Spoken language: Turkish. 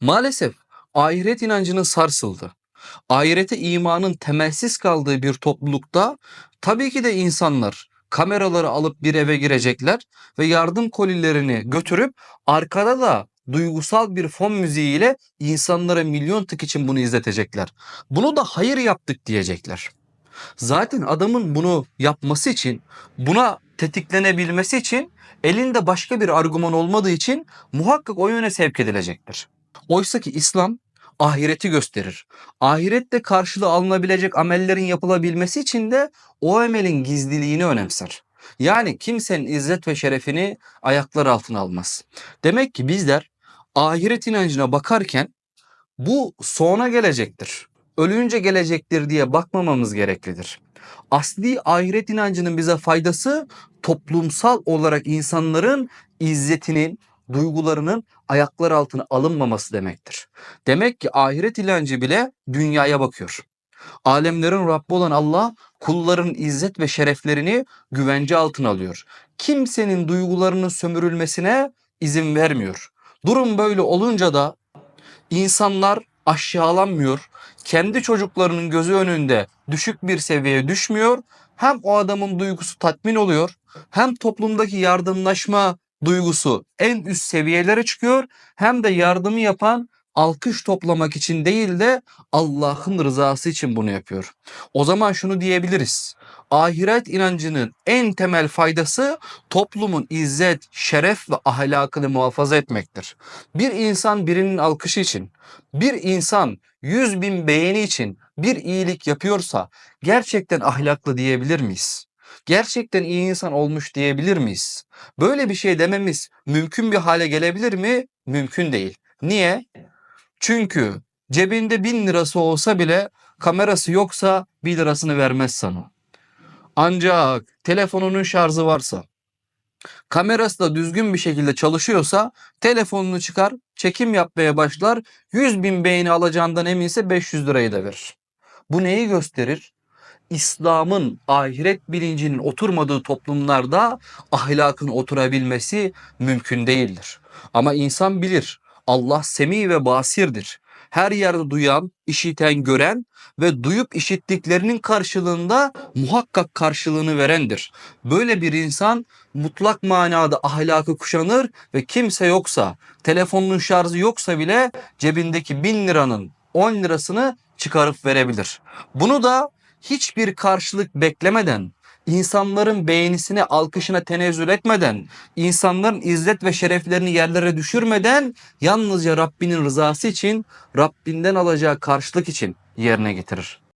Maalesef ahiret inancının sarsıldı. Ahirete imanın temelsiz kaldığı bir toplulukta tabii ki de insanlar kameraları alıp bir eve girecekler ve yardım kolilerini götürüp arkada da duygusal bir fon müziğiyle insanlara milyon tık için bunu izletecekler. Bunu da hayır yaptık diyecekler. Zaten adamın bunu yapması için, buna tetiklenebilmesi için elinde başka bir argüman olmadığı için muhakkak o yöne sevk edilecektir. Oysa ki İslam ahireti gösterir. Ahirette karşılığı alınabilecek amellerin yapılabilmesi için de o amelin gizliliğini önemser. Yani kimsenin izzet ve şerefini ayaklar altına almaz. Demek ki bizler ahiret inancına bakarken bu sonra gelecektir. Ölünce gelecektir diye bakmamamız gereklidir. Asli ahiret inancının bize faydası toplumsal olarak insanların izzetinin, duygularının ayaklar altına alınmaması demektir. Demek ki ahiret inancı bile dünyaya bakıyor. Alemlerin Rabbi olan Allah kulların izzet ve şereflerini güvence altına alıyor. Kimsenin duygularının sömürülmesine izin vermiyor. Durum böyle olunca da insanlar aşağılanmıyor. Kendi çocuklarının gözü önünde düşük bir seviyeye düşmüyor. Hem o adamın duygusu tatmin oluyor, hem toplumdaki yardımlaşma duygusu en üst seviyelere çıkıyor, hem de yardımı yapan alkış toplamak için değil de Allah'ın rızası için bunu yapıyor. O zaman şunu diyebiliriz. Ahiret inancının en temel faydası toplumun izzet, şeref ve ahlakını muhafaza etmektir. Bir insan birinin alkışı için, bir insan yüz bin beğeni için bir iyilik yapıyorsa gerçekten ahlaklı diyebilir miyiz? Gerçekten iyi insan olmuş diyebilir miyiz? Böyle bir şey dememiz mümkün bir hale gelebilir mi? Mümkün değil. Niye? Çünkü cebinde bin lirası olsa bile kamerası yoksa bir lirasını vermez sana. Ancak telefonunun şarjı varsa, kamerası da düzgün bir şekilde çalışıyorsa telefonunu çıkar, çekim yapmaya başlar, 100 bin beğeni alacağından eminse 500 lirayı da verir. Bu neyi gösterir? İslam'ın ahiret bilincinin oturmadığı toplumlarda ahlakın oturabilmesi mümkün değildir. Ama insan bilir. Allah semi ve basirdir. Her yerde duyan, işiten, gören ve duyup işittiklerinin karşılığında muhakkak karşılığını verendir. Böyle bir insan mutlak manada ahlakı kuşanır ve kimse yoksa, telefonunun şarjı yoksa bile cebindeki bin liranın 10 lirasını çıkarıp verebilir. Bunu da hiçbir karşılık beklemeden, insanların beğenisine, alkışına tenezzül etmeden, insanların izzet ve şereflerini yerlere düşürmeden yalnızca Rabbinin rızası için, Rabbinden alacağı karşılık için yerine getirir.